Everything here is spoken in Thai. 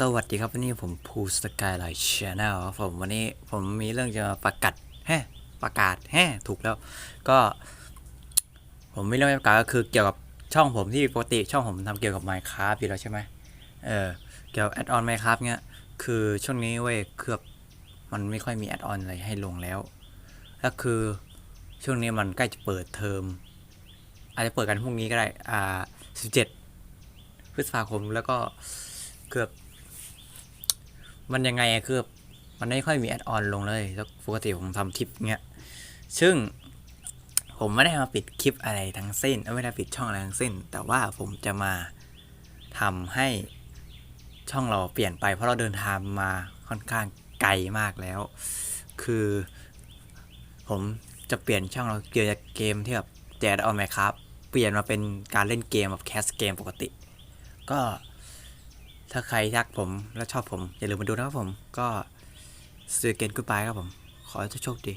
สวัสดีครับวันนี้ผมภูสกายไลท์ชาแนลครับผมวันนี้ผมมีเรื่องจะประกาศแฮประกาศแฮถูกแล้ว ก็ ผมมีเรื่องประกาศก็คือเกี่ยวกับช่องผมที่ปกติช่องผมทำเกี่ยวกับ Minecraft อยู่แล้วใช่ไหมเออเกี่ยวกับแอดออน Minecraft เนี้ยคือช่วงนี้เว้ยคือบมันไม่ค่อยมีแอดออนอะไรให้ลงแล้วแล้วคือช่วงนี้มันใกล้จะเปิดเทอมอาจจะเปิดกันพรุ่งนี้ก็ได้อ่า17พฤษภาคมแล้วก็เกือบ มันยังไงคือมันไม่ค่อยมีแอดออนลงเลยแล้วปกติผมทำคลิปเงี้ยซึ่งผมไม่ได้มาปิดคลิปอะไรทั้งสิ้นไม่ได้ปิดช่องอะไรทั้งสิ้น แต่ว่าผมจะมาทำให้ช่องเราเปลี่ยนไปเพราะเราเดินทางมาค่อนข้างไกลมากแล้ว คือ ผมจะเปลี่ยนช่องเราเกี่ยวกับเกมที่แบบแจกออนไหมครับ เปลี่ยนมาเป็นการเล่นเกมแบบแคสเกมปกติ ก็ ถ้าใครรักผมและชอบผม อย่าลืมมาดูนะครับผม ก็ส e เกนกู d บายครับผม ขอให้ทุกโชคดี